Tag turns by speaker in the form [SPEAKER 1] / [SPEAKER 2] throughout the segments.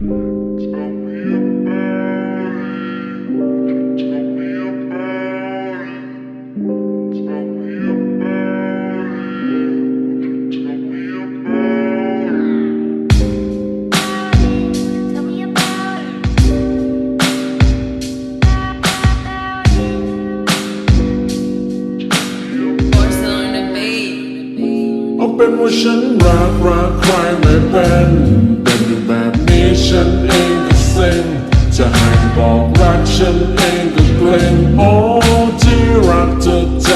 [SPEAKER 1] เอาเป็นว่าฉันรักรักใครไม่เป็นเป็นอยู่แบบ นี้ฉันเองก็เซ็งจะให้บอกรักฉันเองก็เกรงโอ้ที่รักเธอใจ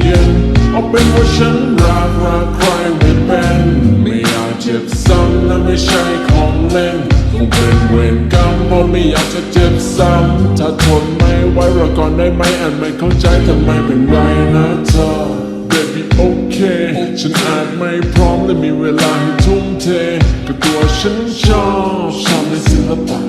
[SPEAKER 1] เย็นๆเอาเป็นว่าฉันรักรักใครไม่เป็นไม่อยากเจ็บซ้ำและไม่ใช่ของเล่นคงเป็นเวรกรรมเพราะไม่อยากจะเจ็บซ้ำถ้าทนไม่ไหวรอก่อนได้ไหมอาจไม่เข้าใจทำไมเป็นไรนะเธอ Baby โอเคฉันอาจไม่พร้อมและมีเวลาให้ทุ่มเทก็ตัว ฉันชอบชอบในศิลปะ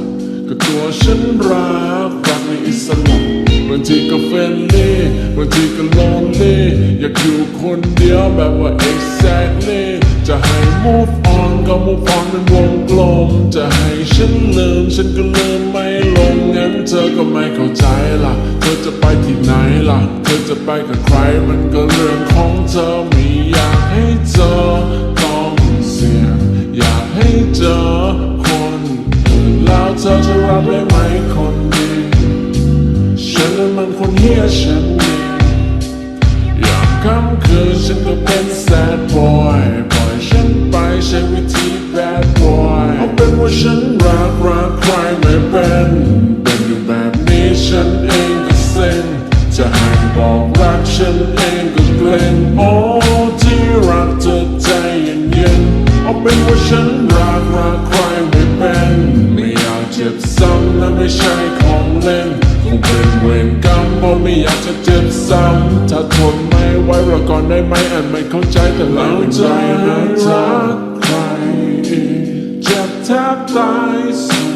[SPEAKER 1] ก็ตัวฉันรักรักในอิสระบางทีก็เฟรนลี่บางทีก็ลอนลี่อยากอยู่คนเดียวแบบว่า exactly จะให้ move on ก็ move on เป็นวงกลม จะให้ฉันลืมฉันก็ลืมไม่ลงงั้นเธอก็ไม่เข้าใจล่ะ เธอจะไปที่ไหนล่ะ เธอจะไปกับใครมันก็เรื่องของเธอไม่อยากให้เธอ ฉันอยามค่ำคืนฉันก็เป็น sad boy ปล่อยฉันไปใช้วิธี bad boy เอาเป็นว่าฉันรักรักใครไม่เป็นเป็นอยู่แบบนี้ฉันเองก็เซ็งจะให้บอกรักฉันเองก็เกรงโอ้ที่รักเธอใจเย็นๆเอาเป็นว่าฉันรักรักใครไม่เป็นไม่อยากเจ็บซ้ำและไม่ใช่ของเล่น คงเป็นเวรกรรมเพราะไม่อยากจะเจ็บซ้ำถ้าทนไม่ไหวรอก่อนได้ไหมอานไม่เข้าใจแต่แล้วจะรักใครเจ็บแทบตายสุด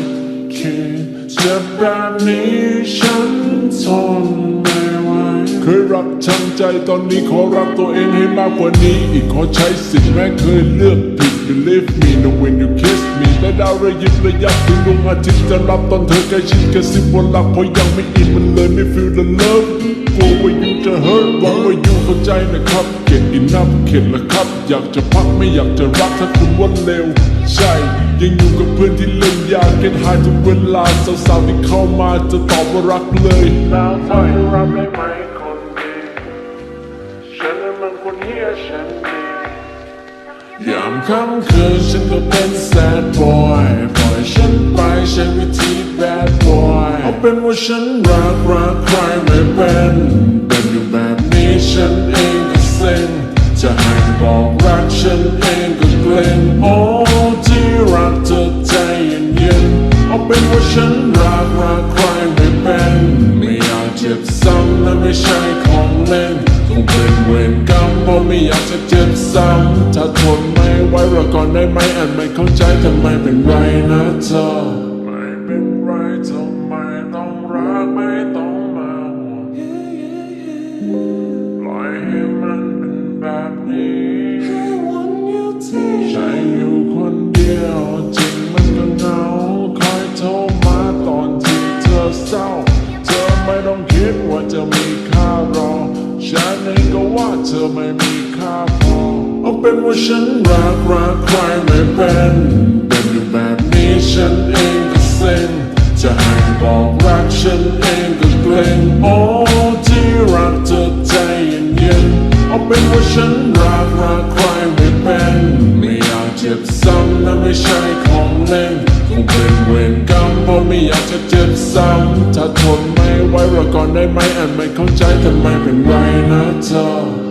[SPEAKER 1] ขีดเจ็บแบบนี้ฉันทนักทั้งใจตอนนี้ขอรักตัวเองให้มากกว่านี้ อีกขอใช้สิทธิ์แม้เคยเลือกผิด Believe me no when you kiss me และดาวระยิบระยับถึงดวงอาทิตย์จะรับตอนเธอใกล้ชิดกระซิบบนหลับเพราะยังไม่อินมันเลยไม่ feel the love กลัวว่า you จะ hurt หวังว่า you เข้าใจนะครับ Get enough เข็ดละครับ อยากจะพักไม่อยากจะรักถ้าคุณว่าเร็ว ใช่ ยังอยู่กับเพื่อนที่เล่นยา Get high ทุกเวลาสาวๆที่เข้ามาจะตอบว่ารักเลยแล้วเธอจะรับได้ไหม ยามค่ำคืนฉันก็เป็น sad boy ปล่อยฉันไปใช้วิธี bad boy เอาเป็นว่าฉันรักรักใครไม่เป็นเป็นอยู่แบบนี้ฉันเองก็เซ็งจะให้บอกรักฉันเองก็เกรงโอ้ที่รักเธอใจเย็นๆเอาเป็นว่าฉันรักรักใครไม่เป็นไม่อยากเจ็บซ้ำและไม่ใช่ของเล่น คงเป็นเวรกรรมเพราะไม่อยากจะเจ็บซ้ำถ้าทนไม่ไหวรอก่อนได้ไหมอาจไม่เข้าใจทำไมเป็นไรนะเธอไม่เป็นไรทำไมต้องรักไม่ต้องมาห่วงปล่อยให้มันเป็นแบบนี้ใช้อยู่คนเดียวจริงมันก็เหงาคอยโทรมาตอนที่เธอเศร้า เธอไม่ต้องคิดว่าจะมีค่ารอ ฉันเองก็ว่าเธอไม่มีค่าพอเอาเป็นว่าฉันรักรักใครไม่เป็นเป็นอยู่แบบนี้ฉันเองก็เซ็งจะให้บอกรักฉันเองก็เกรงโอ้ที่รักเธอใจเย็นๆเอาเป็นว่าฉันรักรักใครไม่เป็นม่อยากเจ็บซ้ำนั้นไม่ใช่ของเล่นคงเป็นเวรกรรมเพราะไม่อยากจะเจ็บซ้ำถ้าทนไม่ไหวรอก่อนได้ไหมอาจไม่เข้าใจทำไมเป็นไรนะเธอ